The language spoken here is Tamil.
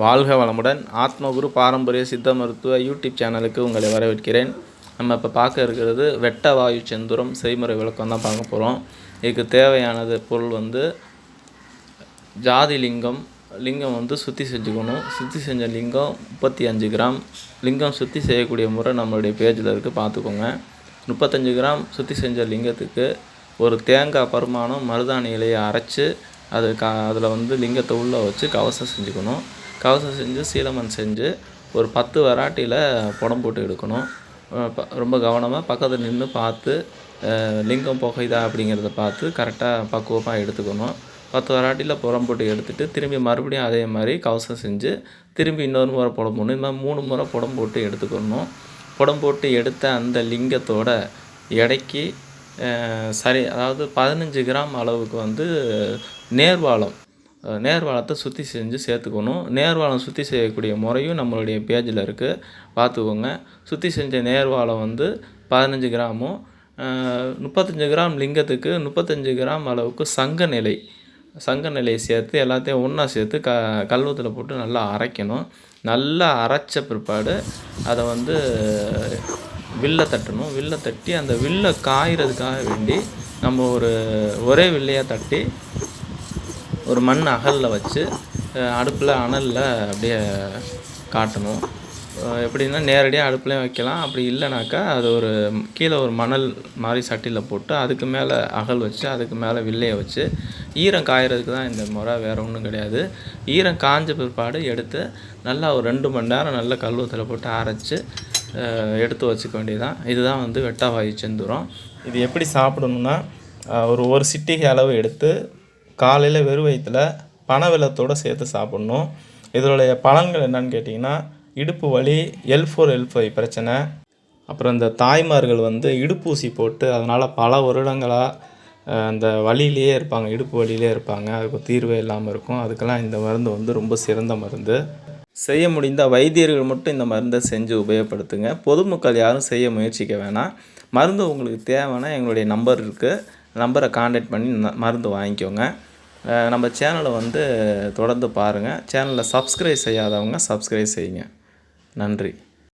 வாழ்க வளமுடன். ஆத்மகுரு பாரம்பரிய சித்த மருத்துவ யூடியூப் சேனலுக்கு உங்களை வரவேற்கிறேன். நம்ம இப்போ பார்க்க இருக்கிறது வெட்ட வாயு செந்துரம் செய்முறை விளக்கம் தான் பார்க்க போகிறோம் இதுக்கு தேவையானது பொருள் வந்து ஜாதி லிங்கம். லிங்கம் வந்து சுத்தி செஞ்சுக்கணும். சுத்தி செஞ்ச லிங்கம் முப்பத்தி அஞ்சு கிராம். லிங்கம் சுத்தி செய்யக்கூடிய முறை நம்மளுடைய பேஜில் இருக்குது பார்த்துக்கோங்க. முப்பத்தஞ்சு கிராம் சுத்தி செஞ்ச லிங்கத்துக்கு ஒரு தேங்காய் பருமானம் மருதாணி இலையை அரைச்சி அது க அதில் வந்து லிங்கத்தை உள்ளே வச்சு கவசம் செஞ்சுக்கணும். கவசம் செஞ்சு சீலமன் செஞ்சு ஒரு பத்து வராட்டியில் புடம் போட்டு எடுக்கணும். ரொம்ப கவனமாக பக்கத்தில் நின்று பார்த்து லிங்கம் புகைதா அப்படிங்கிறத பார்த்து கரெக்டாக பக்குவமாக எடுத்துக்கணும். பத்து வராட்டியில் புறம் போட்டு எடுத்துகிட்டு திரும்பி மறுபடியும் அதே மாதிரி கவசம் செஞ்சு திரும்பி இன்னொரு முறை புடம் போடணும். இந்த மாதிரி மூணு முறை புடம் போட்டு எடுத்துக்கணும். புடம் போட்டு எடுத்த அந்த லிங்கத்தோட எடைக்கு சரி அதாவது பதினஞ்சு கிராம் அளவுக்கு வந்து நேர்வாளம் நேர்வாளத்தை சுற்றி செஞ்சு சேர்த்துக்கணும். நேர்வாளம் சுற்றி செய்யக்கூடிய முறையும் நம்மளுடைய பேஜில் இருக்குது பார்த்துக்கோங்க. சுற்றி செஞ்ச நேர்வாளம் வந்து பதினஞ்சு கிராமும். முப்பத்தஞ்சு கிராம் லிங்கத்துக்கு முப்பத்தஞ்சு கிராம் அளவுக்கு சங்க நிலை. சங்க நிலையை சேர்த்து எல்லாத்தையும் ஒன்றா சேர்த்து க கல்வத்தில் போட்டு நல்லா அரைக்கணும். நல்லா அரைச்ச பிற்பாடு அதை வந்து வில்லை தட்டணும். வில்லை தட்டி அந்த வில்லை காயறதுக்காக வேண்டி நம்ம ஒரு ஒரே வில்லையாக தட்டி ஒரு மண் அகலில் வச்சு அடுப்பில் அனலில் அப்படியே காட்டணும். எப்படின்னா நேரடியாக அடுப்புலேயும் வைக்கலாம். அப்படி இல்லைனாக்கா அது ஒரு கீழே ஒரு மணல் மாதிரி சட்டியில் போட்டு அதுக்கு மேலே அகல் வச்சு அதுக்கு மேலே வில்லையை வச்சு ஈரம் காயறதுக்கு தான் இந்த முறை வேறு ஒன்றும் கிடையாது. ஈரம் காஞ்ச பிற்பாடு எடுத்து நல்லா ஒரு ரெண்டு மணி நேரம் நல்லா கல்வத்தில் போட்டு அரைச்சி எடுத்து வச்சுக்க வேண்டியதுதான். இதுதான் வந்து வெட்டாவாயு செந்துரம் இது எப்படி சாப்பிடணும்னா ஒரு ஒரு சிட்டிகை அளவு எடுத்து காலையில் வெறும் வயிற்றுல பனவெல்லத்தோடு சேர்த்து சாப்பிட்ணும். இதனுடைய பலன்கள் என்னன்னு கேட்டிங்கன்னா இடுப்பு வலி எல் ஃபோர் எல் ஃபைவ் பிரச்சனை. அப்புறம் இந்த தாய்மார்கள் வந்து இடுப்பூசி போட்டு அதனால் பல வருடங்களாக அந்த வழியிலேயே இருப்பாங்க இடுப்பு வழியிலே இருப்பாங்க. அதுக்கு தீர்வே இல்லாமல் இருக்கும். அதுக்கெல்லாம் இந்த மருந்து வந்து ரொம்ப சிறந்த மருந்து. செய்ய முடிந்த வைத்தியர்கள் மட்டும் இந்த மருந்தை செஞ்சு உபயோகப்படுத்துங்க. பொதுமக்கள் யாரும் செய்ய முயற்சிக்க வேணாம். மருந்து உங்களுக்கு தேவைன்னா எங்களுடைய நம்பர் இருக்குது நம்பரை காண்டாக்ட் பண்ணி ந- மருந்து வாங்கிக்கோங்க. நம்ம சேனலை வந்து தொடர்ந்து பாருங்கள் சேனலை சப்ஸ்கிரைப் செய்யாதவங்க சப்ஸ்கிரைப் செய்யுங்க. நன்றி.